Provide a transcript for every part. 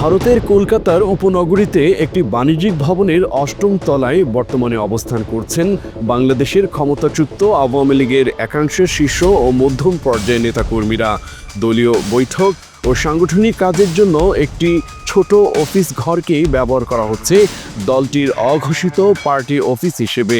ভারতের কলকাতার উপনগরীতে একটি বাণিজ্যিক ভবনের অষ্টম তলায় বর্তমানে অবস্থান করছেন বাংলাদেশের ক্ষমতাচ্যুত আওয়ামী লীগের একাংশের শীর্ষ ও মধ্যম পর্যায়ের নেতাকর্মীরা। দলীয় বৈঠক ও সাংগঠনিক কাজের জন্য একটি ছোট অফিস ঘরকেই ব্যবহার করা হচ্ছে, দলটির অঘোষিত পার্টি অফিস হিসেবে।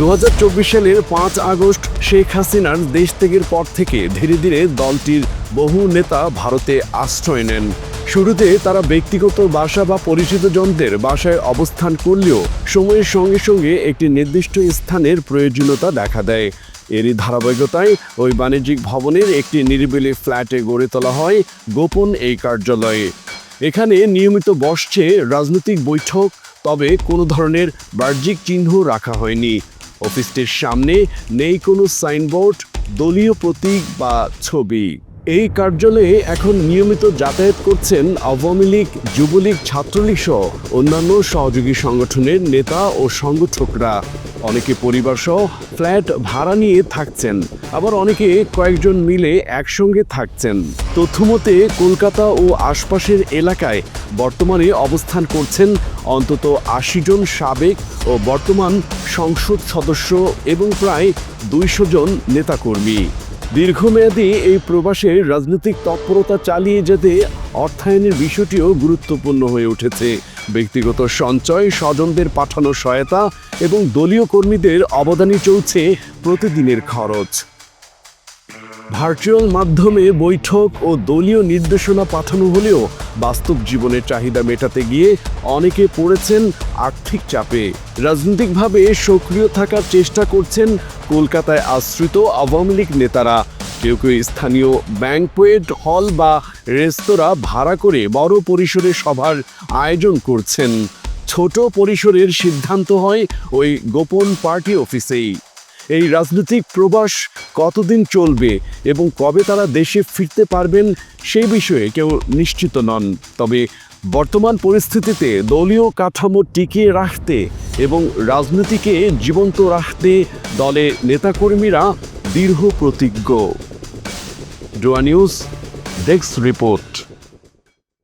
দু হাজার চব্বিশ সালের পাঁচ আগস্ট শেখ হাসিনার দেশ ত্যাগের পর থেকে ধীরে ধীরে দলটির বহু নেতা ভারতে আশ্রয় নেন। শুরুতে তারা ব্যক্তিগত বাসা বা পরিচিত জনদের বাসায় অবস্থান করলেও সময়ের সঙ্গে সঙ্গে একটি নির্দিষ্ট স্থানের প্রয়োজনীয়তা দেখা দেয়। এরই ধারাবাহিকতায় ওই বাণিজ্যিক ভবনের একটি নিরিবিলি ফ্ল্যাটে গড়ে তোলা হয় গোপন এই কার্যালয়ে। এখানে নিয়মিত বসছে রাজনৈতিক বৈঠক, তবে কোনো ধরনের বাহ্যিক চিহ্ন রাখা হয়নি। অফিসটির সামনে নেই কোনো সাইনবোর্ড দলীয় প্রতীক বা ছবি। এই কার্যালয়ে এখন নিয়মিত যাতায়াত করছেন আওয়ামী লীগ, যুবলীগ, ছাত্রলীগ সহ অন্যান্য সহযোগী সংগঠনের নেতা ও সংগঠকরা। অনেকে পরিবার সহ ফ্ল্যাট ভাড়া নিয়ে থাকছেন, আবার অনেকে কয়েকজন মিলে একসঙ্গে থাকছেন। তথ্যমতে, কলকাতা ও আশপাশের এলাকায় বর্তমানে অবস্থান করছেন অন্তত আশি জন সাবেক ও বর্তমান সংসদ সদস্য এবং প্রায় দুইশো জন নেতাকর্মী। দীর্ঘমেয়াদী এই প্রবাসে রাজনৈতিক তৎপরতা চালিয়ে যেতে অর্থায়নের বিষয়টিও গুরুত্বপূর্ণ হয়ে উঠেছে। ব্যক্তিগত সঞ্চয়, স্বজনদের পাঠানো সহায়তা এবং দলীয় কর্মীদের অবদানই চলছে প্রতিদিনের খরচ। ভার্চুয়াল মাধ্যমে বৈঠক ও দলীয় নির্দেশনা পাঠানো হলেও বাস্তব জীবনের চাহিদা মেটাতে গিয়ে অনেকে পড়েছেন আর্থিক চাপে। রাজনৈতিকভাবে সক্রিয় থাকার চেষ্টা করছেন কলকাতায় আশ্রিত আওয়ামী লীগ নেতারা। কেউ কেউ স্থানীয় ব্যাংকোয়েট হল বা রেস্তোরাঁ ভাড়া করে বড় পরিসরে সভার আয়োজন করছেন। ছোট পরিসরের সিদ্ধান্ত হয় ওই গোপন পার্টি অফিসেই। এই রাজনৈতিক প্রবাস কতদিন চলবে এবং কবে তারা দেশে ফিরতে পারবেন সেই বিষয়ে কেউ নিশ্চিত নন। তবে বর্তমান পরিস্থিতিতে দলীয় কাঠামো টিকিয়ে রাখতে এবং রাজনীতিকে জীবন্ত রাখতে দলে নেতাকর্মীরা দৃঢ় প্রতিজ্ঞ। ডোয়া নিউজ, ডেস্ক রিপোর্ট।